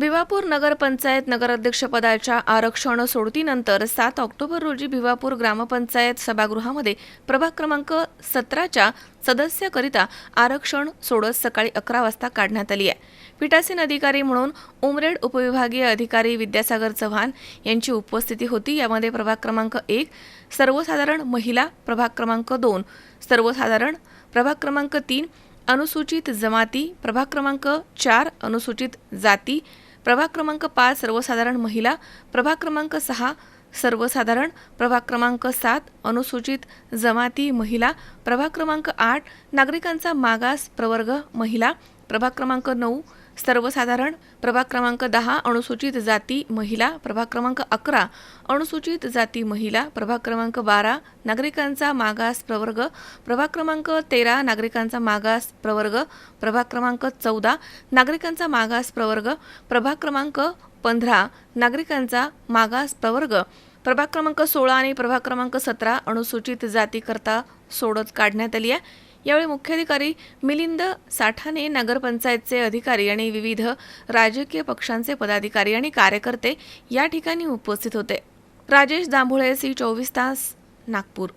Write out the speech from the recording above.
भिवापूर नगरपंचायत नगराध्यक्षपदाच्या आरक्षण सोडतीनंतर सात ऑक्टोबर रोजी भिवापूर ग्रामपंचायत सभागृहामध्ये प्रभाग क्रमांक सतराच्या सदस्याकरिता आरक्षण सोडत सकाळी अकरा वाजता काढण्यात आली आहे. पीठासीन अधिकारी म्हणून उमरेड उपविभागीय अधिकारी विद्यासागर चव्हाण यांची उपस्थिती होती. यामध्ये प्रभाग क्रमांक एक सर्वसाधारण महिला प्रभाग क्रमांक दोन सर्वसाधारण प्रभाग क्रमांक तीन अनुसूचित जमाती प्रभाग क्रमांक चार अनुसूचित जाती प्रभाग क्रमांक पाच सर्वसाधारण महिला. प्रभाग क्रमांक सहा सर्वसाधारण. प्रभाग क्रमांक सात अनुसूचित जमाती महिला. प्रभाग क्रमांक आठ नागरिकांचा मागास प्रवर्ग महिला. प्रभाग क्रमांक नऊ सर्वसाधारण प्रभाग क्रमांक दहा अनुसूचित जाती महिला प्रभाग क्रमांक अकरा अनुसूचित जाती महिला प्रभाग क्रमांक बारा नागरिकांचा मागास प्रवर्ग प्रभाग क्रमांक तेरा नागरिकांचा मागास प्रवर्ग प्रभाग क्रमांक चौदा नागरिकांचा मागास प्रवर्ग प्रभाग क्रमांक पंधरा नागरिकांचा मागास प्रवर्ग प्रभाग क्रमांक सोळा आणि प्रभाग क्रमांक सतरा अनुसूचित जातीकरता सोडत काढण्यात आली आहे. यावेळी मुख्याधिकारी मिलिंद साठाने नगरपंचायतचे अधिकारी आणि विविध राजकीय पक्षांचे पदाधिकारी आणि कार्यकर्ते या ठिकाणी उपस्थित होते. राजेश दांभोळे सी चोवीस तास नागपूर.